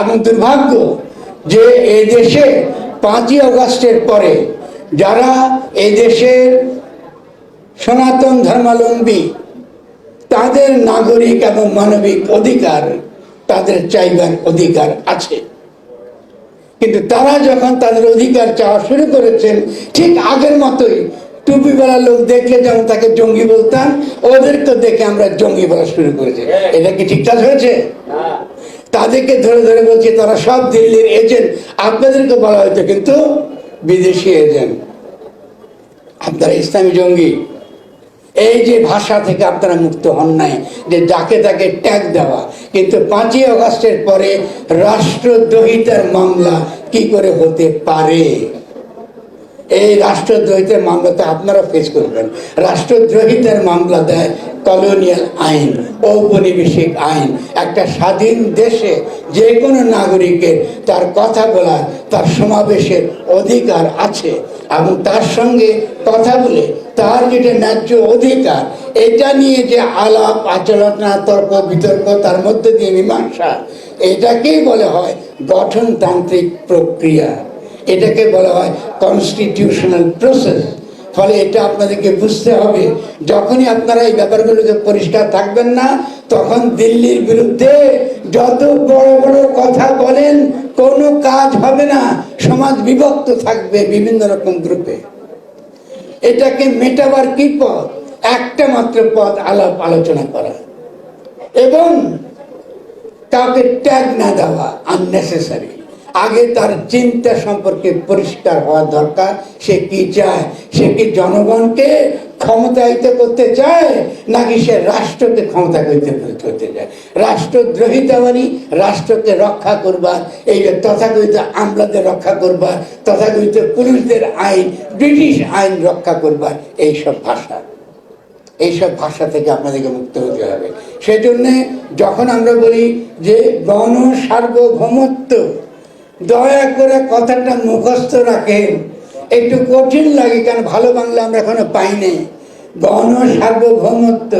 এবং দুর্ভাগ্য যে এই দেশে পাঁচই অগস্টের পরে যারা এই দেশের সনাতন ধর্মাবলম্বী তাদের নাগরিক এবং মানবিক অধিকার তাদের চাইবার অধিকার আছে। কিন্তু তারা যখন তাদের অধিকার চাওয়া শুরু করেছেন ঠিক আগের মতোই টুপিওয়ালা লোক দেখলে যেমন তাকে জঙ্গি বলতাম ওদেরকে দেখে আমরা জঙ্গি বলা শুরু করেছি। এটা কি ঠিকঠাক হয়েছে? তাদেরকে ধরে ধরে বলছি, তারা সব দিল্লির এজেন্ট আপনাদেরকে বলা হয়তো কিন্তু বিদেশি এজেন্ট আপনারা ইসলামী জঙ্গি। এই যে ভাষা থেকে আপনারা মুক্ত হন নাই, যে যাকে তাকে ট্যাগ দেওয়া। কিন্তু পাঁচই অগস্টের পরে রাষ্ট্রদ্রোহিতার মামলা কি করে হতে পারে? এই রাষ্ট্রদ্রোহিতার মামলা তো আপনারা ফেস করবেন। রাষ্ট্রদ্রোহিতার মামলা দেয় কলোনিয়াল আইন, ঔপনিবেশিক আইন, একটা স্বাধীন দেশে যে কোনো নাগরিকের তার কথা বলার তার সমাবেশের অধিকার আছে এবং তার সঙ্গে কথা বলে তার যেটা ন্যায্য অধিকার, এটা নিয়ে যে আলাপ আলোচনা তর্ক, বিতর্ক, তার মধ্যে দিয়ে মীমাংসা, এটাকেই বলা হয় গঠনতান্ত্রিক প্রক্রিয়া। এটাকে বলা হয় কনস্টিটিউশনাল প্রসেস ফলে এটা আপনাদেরকে বুঝতে হবে, যখনই আপনারা এই ব্যাপারগুলোকে পরিষ্কার থাকবেন না, তখন দিল্লির বিরুদ্ধে যত বড় বড় কথা বলেন, কোনো কাজ হবে না, সমাজ বিভক্ত থাকবে বিভিন্ন রকম গ্রুপে এটাকে মেটাবার কি পথ? একটা মাত্র পথ আলাপ আলোচনা করা। এবং কাউকে ট্যাগ না দেওয়া আননেসেসারি আগে তার চিন্তা সম্পর্কে পরিষ্কার হওয়া দরকার। সে কি চায়? সে কি জনগণকে ক্ষমতায়িত করতে চায়? নাকি সে রাষ্ট্রকে ক্ষমতা করতে চায়? রাষ্ট্রদ্রোহিতা মানে রাষ্ট্রকে রক্ষা করবার, এই যে তথাকথিত আমলাদের রক্ষা করবার, তথাকথিত পুরুষদের আইন, ব্রিটিশ আইন রক্ষা করবার, এইসব ভাষা। এইসব ভাষা থেকে আপনাদেরকে মুক্ত হতে হবে। সেজন্যে যখন আমরা বলি যে গণ সার্বভৌমত্ব দয়া করে কথাটা মুখস্থ রাখেন। একটু কঠিন লাগে, কারণ ভালো বাংলা আমরা এখনও পাইনি। গণ সার্বভৌমত্ব